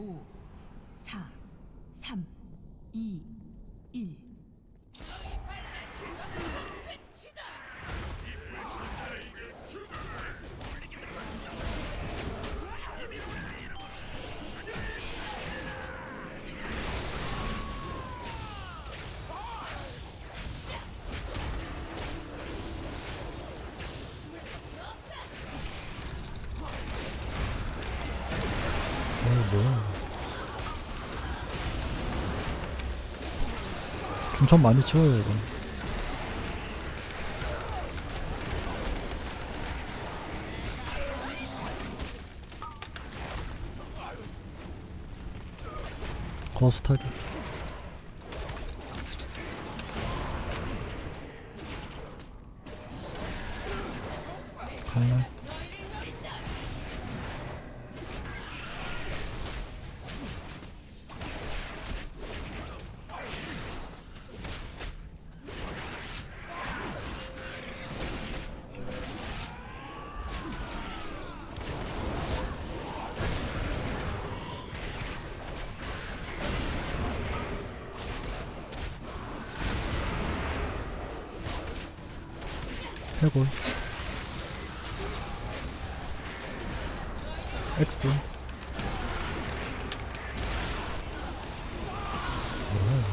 5, 4, 3, 2, 1. 중천 많이 치워요 이거. 거스 타기 해골. 뭐야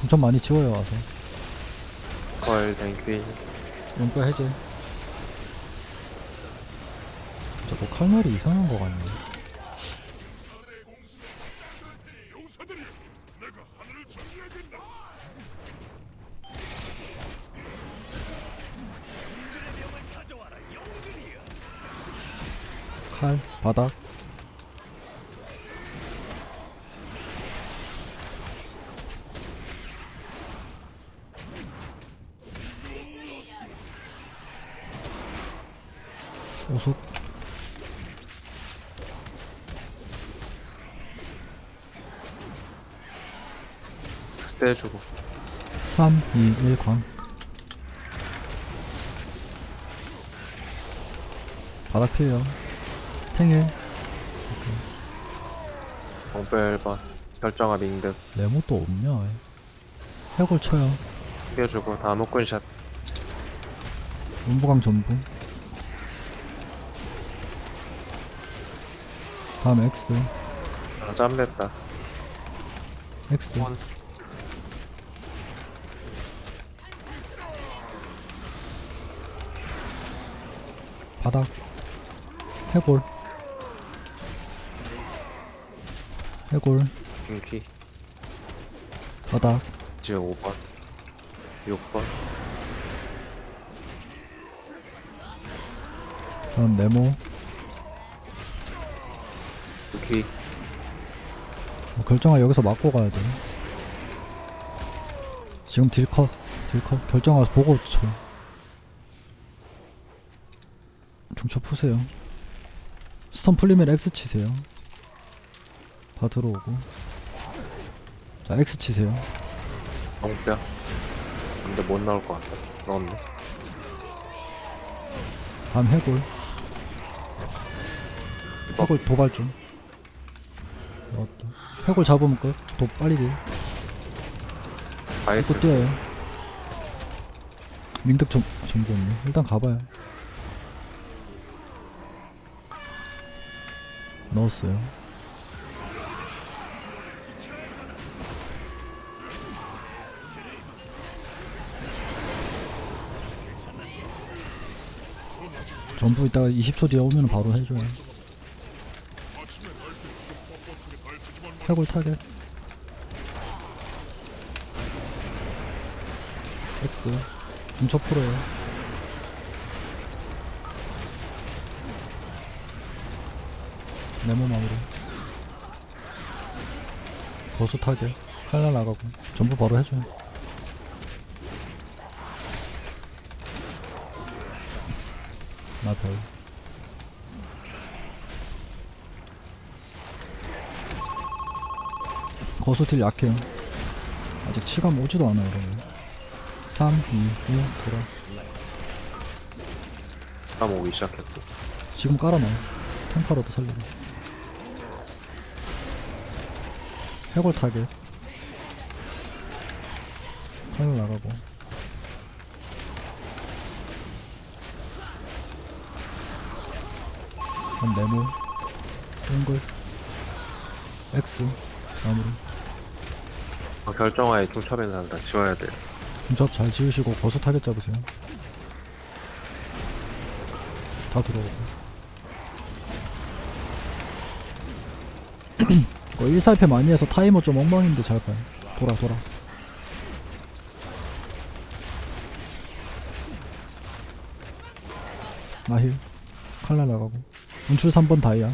중천 많이 치워요 와서. 걸 댕귀 연가 해제. 자꾸 칼날이 이상한 거 같네 바닥 오속 스테 해주고 3, 2, 1 광. 바닥 피해요. 탱일, 방패 1번 결정화 밍득 레모 또 없냐? 해골 쳐요. 피해주고 다음 흑군샷 문부강 전부. 다음 X, 아 짬냈다 X. 원. 바닥. 해골. 해골. 빙키 바닥. 이제 5번 6번 다음 네모. 빙키 뭐 결정하 여기서 맞고 가야 돼. 지금 딜컷, 딜컷 결정하 보고 쳐. 중첩 푸세요. 스턴 풀리면 X 치세요. 다 들어오고. 자, X 치세요. 방패 근데 못 나올 것 같다 넣었네 다음 해골. 해골 도발 좀. 넣었다. 해골 잡으면 끝. 도 빨리 딜. 바이스 뛰어요. 민득 좀 전부 없네. 일단 가봐요. 넣었어요. 전부 이따가 20초 뒤에 오면 바로 해줘요. 해골 타겟. X 중첩 프로예요. 네모 마무리. 거수 타격. 칼날 나가고. 전부 바로 해줘요. 나 별. 거수 딜 약해요. 아직 치감 오지도 않아요, 이러면. 3, 2, 1, 돌아. 다음 오기 시작했고 지금 깔아놔요. 탱커라도 살리고. 해골 타겟 칼날 나가고 한 네모 동글 X 마무리 어, 결정하에 사람 다. 지워야 돼. 중첩 잘 지으시고 버섯 타겟 잡으세요. 다 들어오고. 이거 1살패 많이 해서 타이머 좀 엉망인데 잘 봐요. 돌아 돌아. 나힐. 칼날 나가고 운출 3번 다이아.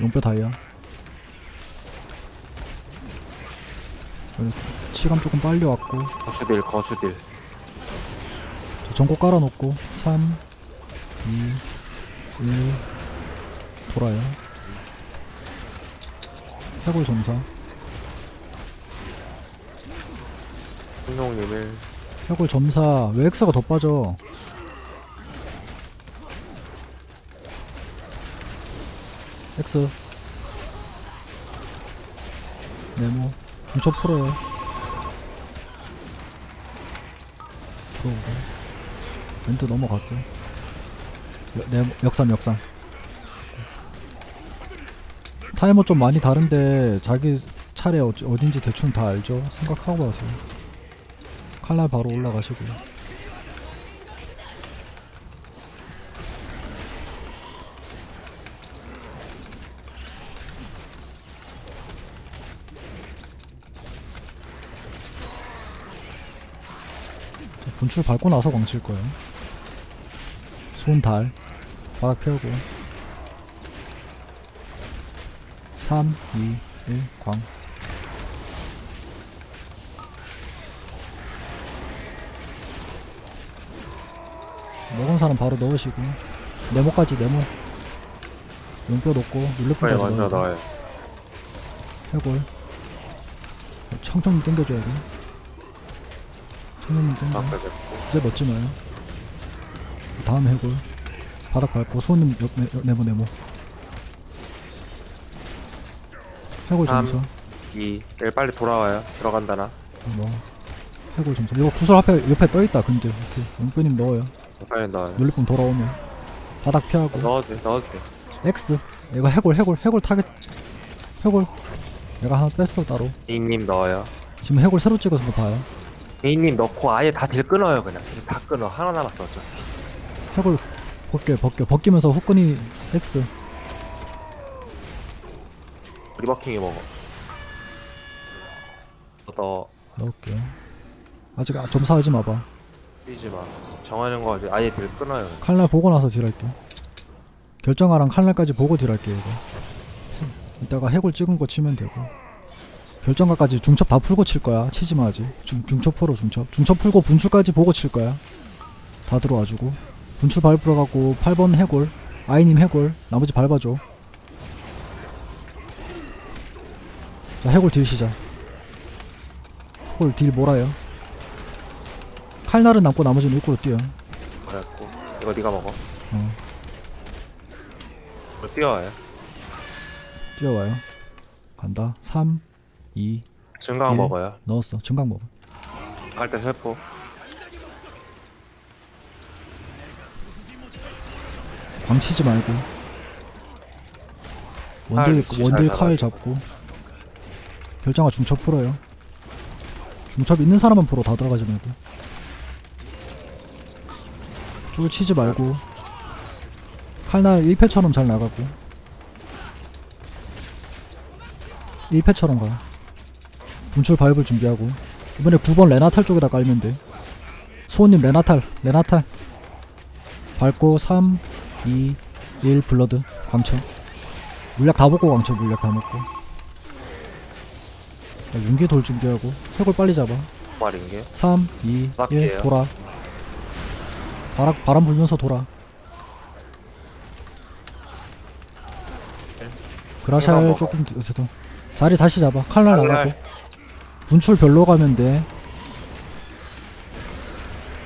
용뼈 다이아. 시간 조금 빨리 왔고. 거수딜, 거수딜. 저 전고 깔아놓고. 3 2 1 돌아요. 해골 점사. 신동님 1. 해골 점사. 왜 X가 더 빠져 X 네모. 중첩 풀어요. 들어오고. 멘트 넘어갔어요. 여- 네모 역삼 역삼. 타이머 좀 많이 다른데 자기 차례 어, 어딘지 대충 다 알죠? 생각하고 하세요. 칼날 바로 올라가시고요 분출 밟고 나서 광칠 거예요. 손 달 바닥 펴고. 3 2 1 광. 먹은 사람 바로 넣으시고 네모까지 네모. 용뼈 넣고 돼 넣어요. 해골. 청청 땡겨줘야 돼 땡겨 아까 됐고. 이제 넣지 마요 다음 해골 바닥 밟고 손님 옆, 네, 네모 네모 해골 삼. 점수 2. 1 빨리 돌아와요. 들어간다나. 뭐 해골 점수 이거 구슬 앞에 옆에 떠있다 근데 이렇게 용뼈님 넣어요 빨리 넣어요. 눌리ปุ่ 돌아오면 바닥 피하고 넣어도 돼, 넣어도 돼. X 얘가 해골 해골 해골 타겟 해골 얘가 하나 뺐어 따로 이님 넣어요. 지금 해골 새로 찍어서 봐요 개인님 넣고 아예 다 딜 끊어요 그냥. 다 끊어. 하나 남았어 어차피. 해골 벗겨 벗겨. 벗기면서 후끈이 X. 리버킹이 먹어. 너 넣을게요 아직 아- 점사하지 마봐. 뛰지 마. 정하는 거 아직 아예 딜 끊어요 그냥. 칼날 보고 나서 딜할게. 결정하랑 칼날까지 보고 딜할게 이거. 이따가 해골 찍은 거 치면 되고 결정가까지 중첩 다 풀고 칠 거야. 치지 마 아직. 중, 중첩 풀어 중첩. 중첩 풀고 분출까지 보고 칠 거야. 다 들어와주고. 분출 밟으러 가고 8번 해골 아이님 해골 나머지 밟아줘. 자 해골 딜 시작. 해골 딜 몰아요. 칼날은 남고 나머지는 입구로 뛰어. 그래갖고. 이거 네가 먹어. 어. 이거 뛰어와요. 뛰어와요. 간다. 3, 2, 증강 일. 먹어요 넣었어. 증강 먹어. 갈 때 세포 광치지 말고. 원딜, 잘 원딜 칼. 잡고. 결정아 중첩 풀어요. 중첩 있는 사람만 풀어. 다 들어가지 말고. 쫄 치지 말고. 칼날 1패처럼 잘 나가고. 1패처럼 가. 분출 바이블 준비하고. 이번에 9번 레나탈 쪽에다 깔면 돼. 수호님 레나탈, 레나탈. 밟고 3, 2, 1 블러드 광천 물약 다 먹고 광천 물약 다 먹고 자, 윤기 돌 준비하고 해골 빨리 잡아 말인 게 3, 2, 1 바퀴예요. 돌아 바람, 바람 불면서 돌아 그라샬. 조금 뒤- 어쨌든 자리 다시 잡아 칼날 칼날. 나가고 분출 별로 가면 돼.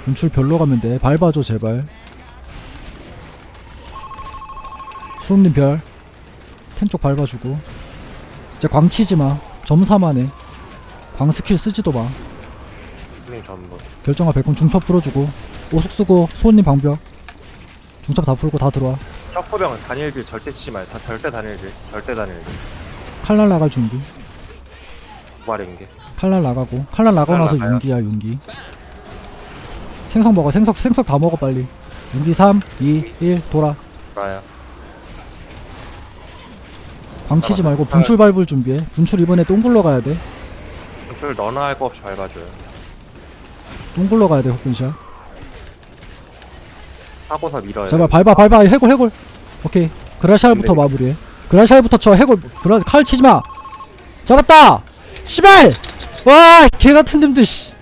분출 별로 가면 돼. 밟아줘 제발. 수음님 별. 탱쪽 밟아주고. 이제 광 치지마. 점사만 해광 스킬 쓰지도 마. 스님 전부. 결정화 백군 중첩 풀어주고. 오숙 쓰고 소님 방벽. 중첩 다 풀고 다 들어와. 셔프병은 단일길 절대 치지 마요. 다 절대 단일길. 절대 단일길. 칼날 나갈 준비. 도발인 게. 칼날 나가고. 칼날 나가고 칼날 나서 나가요. 윤기야 윤기. 생석 먹어 생석 생석 다 먹어 빨리. 윤기 3 2 1 돌아. 돌아요. 광치지. 말고 분출 밟을 준비해. 분출 이번에 똥 굴러 가야 돼. 을 너나 할거 없이 밟아줘요. 똥 굴러 가야 돼 흑분샷. 하고서 밀어요. 제발 밟아 밟아. 해골 해골. 오케이. 그라샬부터 근데- 마무리해. 그라샬부터 쳐 해골 그라 칼 치지마. 잡았다! 씨발 와 개같은 놈들 씨